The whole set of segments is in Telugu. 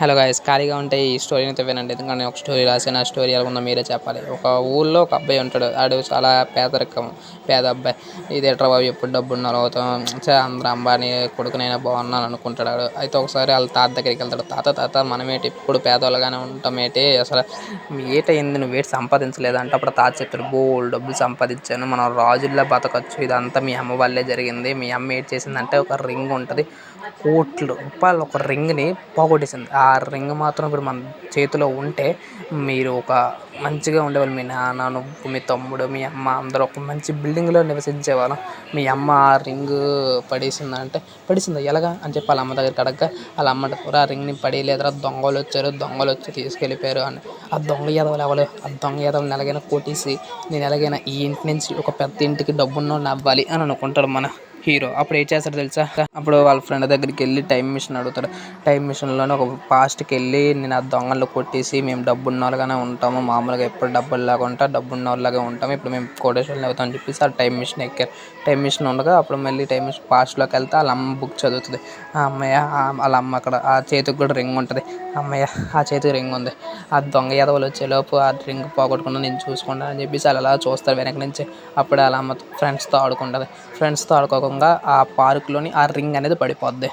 హలో గాయస్ ఖాళీగా ఉంటే ఈ స్టోరీని అయితే వినండి. ఎందుకంటే ఒక స్టోరీ రాసిన ఆ స్టోరీ ఎలా ఉందో మీరే చెప్పాలి. ఒక ఊళ్ళో ఒక అబ్బాయి ఉంటాడు. ఆడు చాలా పేదరికం పేద అబ్బాయి. ఇది ఎట్రా బాబు ఎప్పుడు డబ్బు ఉన్నాలో అవుతాం అందరూ అంబానీ కొడుకునైనా బాగున్నాను అనుకుంటాడు ఆడు. అయితే ఒకసారి వాళ్ళ తాత దగ్గరికి వెళ్తాడు. తాత తాత మనమేటి ఇప్పుడు ఉంటాం ఉంటామేటి? అసలు ఏటైంది నువ్వు వేటి సంపాదించలేదు? అంటే అప్పుడు తాత చెప్తాడు బోల్ డబ్బులు సంపాదించాను. మనం రాజుల్లో బతకచ్చు. ఇదంతా మీ అమ్మ వల్లే జరిగింది. మీ అమ్మ ఏం చేసిందంటే ఒక రింగ్ ఉంటుంది. కోట్లు రూపాయలు ఒక రింగ్ని పోగొట్టేసింది. ఆ ఆ రింగ్ మాత్రం ఇప్పుడు మన చేతిలో ఉంటే మీరు ఒక మంచిగా ఉండేవాళ్ళు. మీ నాన్న నువ్వు మీ తమ్ముడు మీ అమ్మ అందరూ ఒక మంచి బిల్డింగ్లో నివసించేవాళ్ళం. మీ అమ్మ ఆ రింగ్ పడేసిందంటే పడేసిందా? ఎలాగా? అని చెప్పి వాళ్ళ అమ్మ దగ్గరికి అడగగా వాళ్ళ అమ్మ ఆ రింగ్ని పడేయలేదురా దొంగలు వచ్చారు దొంగలు వచ్చి తీసుకెళ్ళిపోయారు అని. ఆ దొంగ ఎదవలు ఎవరు? ఆ దొంగ ఎదవలు ఎలాగైనా కొట్టేసి నేను ఎలాగైనా ఈ ఇంటి నుంచి ఒక పెద్ద ఇంటికి డబ్బున్నోడిని అవ్వాలి అని అనుకుంటాడు మన హీరో. అప్పుడు ఏం చేస్తాడు తెలుసా? అప్పుడు వాళ్ళ ఫ్రెండ్ దగ్గరికి వెళ్ళి టైం మిషన్ అడుగుతాడు. టైం మిషన్లోనే ఒక పాస్ట్కి వెళ్ళి నేను ఆ దొంగలు కొట్టేసి మేము డబ్బు ఉన్న ఉంటాము. మామూలుగా ఎప్పుడు డబ్బులు లాగా ఉంటా డబ్బు ఉన్న ఉంటాము. ఇప్పుడు మేము కోటేశ్వరం అవుతాం అని చెప్పేసి ఆ టైం మిషన్ ఎక్కారు. టైం మిషన్ ఉండగా అప్పుడు మళ్ళీ టైం మిషన్ పాస్ట్లోకి వెళ్తే వాళ్ళ అమ్మ బుక్ చదువుతుంది. ఆ అమ్మయ్య వాళ్ళ అమ్మ అక్కడ ఆ చేతికి కూడా రింగ్ ఉంటుంది. అమ్మయ్య ఆ చేతికి రింగ్ ఉంది. ఆ దొంగ ఎదవలు వచ్చేలోపు ఆ రింగ్ పోగొట్టుకున్నా నేను చూసుకుంటాను అని చెప్పేసి వాళ్ళు అలా చూస్తారు వెనక నుంచి. అప్పుడు వాళ్ళ అమ్మ ఫ్రెండ్స్తో ఆడుకుంటుంది. ఫ్రెండ్స్తో ఆడుకోకుండా ఆ పార్క్లోని ఆ రింగ్ అనేది పడిపోద్ది.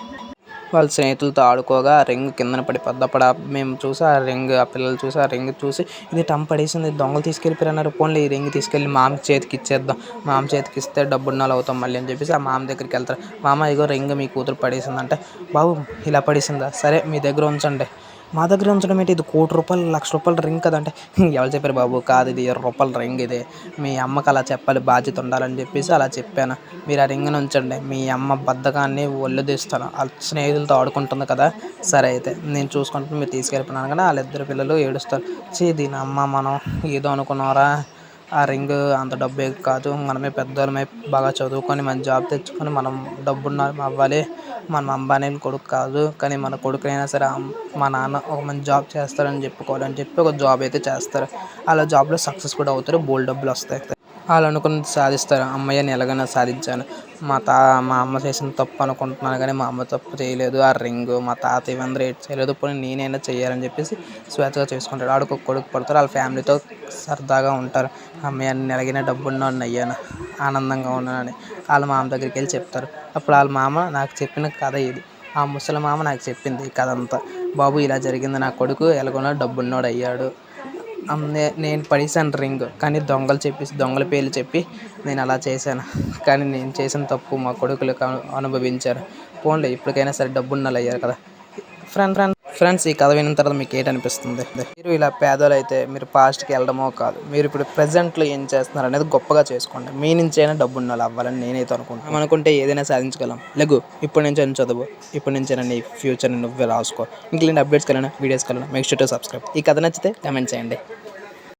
వాళ్ళ స్నేహితులతో ఆడుకోగా ఆ రింగ్ కిందన పడిపోద్ది. అప్పుడు మేము చూసి ఆ రింగ్ ఆ పిల్లలు చూసి ఆ రింగ్ చూసి ఇది టంప్ పడేసింది దొంగలు తీసుకెళ్ళిపోయారు అన్నారు పోన్లే ఈ రింగ్ తీసుకెళ్ళి మామ చేతికి ఇచ్చేద్దాం. మామ చేతికి ఇస్తే డబ్బున్నాలు అవుతాం మళ్ళీ అని చెప్పేసి ఆ మామ దగ్గరికి వెళ్తారు. మామ ఇగో రింగ్ మీ కూతురు పడేసిందంటే బాబు ఇలా పడేసిందా? సరే మీ దగ్గర ఉంచండి. మా దగ్గర ఉంచడం ఏంటి? ఇది కోటి రూపాయలు లక్ష రూపాయల రింగ్ కదంటే ఎవరు చెప్పారు బాబు? కాదు ఇది ఇరవై రూపాయల రింగ్ ఇది. మీ అమ్మకి అలా చెప్పాలి బాధ్యత ఉండాలని చెప్పేసి అలా చెప్పాను. మీరు ఆ రింగ్ని ఉంచండి. మీ అమ్మ బద్ధకాన్ని ఒళ్ళు తీస్తాను. వాళ్ళ స్నేహితులతో ఆడుకుంటుంది కదా? సరే అయితే నేను చూసుకుంటాను మీరు తీసుకెళ్ళిపోయినాను కానీ వాళ్ళిద్దరు పిల్లలు ఏడుస్తారు. చే దీని అమ్మ మనం ఏదో అనుకున్నారా? ఆ రింగ్ అంత డబ్బు కాదు. మనమే పెద్దోళ్ళమై బాగా చదువుకొని మంచి జాబ్ తెచ్చుకొని మనం డబ్బున్న అవ్వాలి. మనం అంబానీ కొడుకు కాదు. కానీ మన కొడుకునైనా సరే మా నాన్న ఒక మంచి జాబ్ చేస్తారని చెప్పుకోవాలని చెప్పి ఒక జాబ్ అయితే చేస్తారు. అలా జాబ్లో సక్సెస్ కూడా అవుతారు. బోల్డ్ డబ్బులు వస్తాయి. వాళ్ళు అనుకున్నది సాధిస్తారు? అమ్మయ్య నేను ఎలాగైనా సాధించాను. మా తా మా అమ్మ చేసిన తప్పు అనుకుంటున్నాను కానీ మా అమ్మ తప్పు చేయలేదు. ఆ రింగు మా తాత ఇవన్నీ రేట్ చేయలేదు. పోనీ నేనైనా చేయాలని చెప్పేసి స్వేచ్ఛగా చేసుకుంటాడు. ఆడికి ఒక కొడుకు పడతారు వాళ్ళ ఫ్యామిలీతో సరదాగా ఉంటారు. అమ్మయ్య నేను ఎలాగైనా డబ్బున్నోడిని అయ్యాను? ఆనందంగా ఉన్నానని వాళ్ళ మామ దగ్గరికి వెళ్ళి చెప్తారు. అప్పుడు వాళ్ళ మామ నాకు చెప్పిన కథ ఇది. ఆ ముసలి మామ నాకు చెప్పింది ఈ కథ అంతా. బాబు ఇలా జరిగింది నా కొడుకు. ఎలాగోనో డబ్బున్నోడు అయ్యాడు. నేను పడేసాను రింగ్ కానీ దొంగలు చెప్పేసి దొంగల పేర్లు చెప్పి నేను అలా చేశాను. కానీ నేను చేసిన తప్పు మా కొడుకులు అనుభవించారు. పోన్లే ఇప్పటికైనా సరే డబ్బున్నోళ్ళు అయ్యారు కదా. ఫ్రెండ్ ఫ్రెండ్ ఫ్రెండ్స్ ఈ కథ విన్న తర్వాత మీకు ఏంటనిపిస్తుంది? మీరు ఇలా పేదలు అయితే మీరు పాస్ట్కి వెళ్ళడమో కాదు మీరు ఇప్పుడు ప్రజెంట్లో ఏం చేస్తున్నారు అనేది గొప్పగా చేసుకోండి. మీ నుంచి అయినా డబ్బు ఉండాలి అవ్వాలని నేనైతే అనుకుంటాను అనుకుంటే ఏదైనా సాధించగలం. లేగు ఇప్పటి నుంచి అయినా చదువు ఇప్పటి నుంచి అయినా నీ ఫ్యూచర్ని నువ్వే రాసుకో. ఇంక్లూడింగ్ అప్డేట్స్ కలిగిన వీడియోస్ కలిగిన మేక్ షూర్ టు సబ్స్క్రైబ్ ఈ కథ నచ్చితే కమెంట్ చేయండి.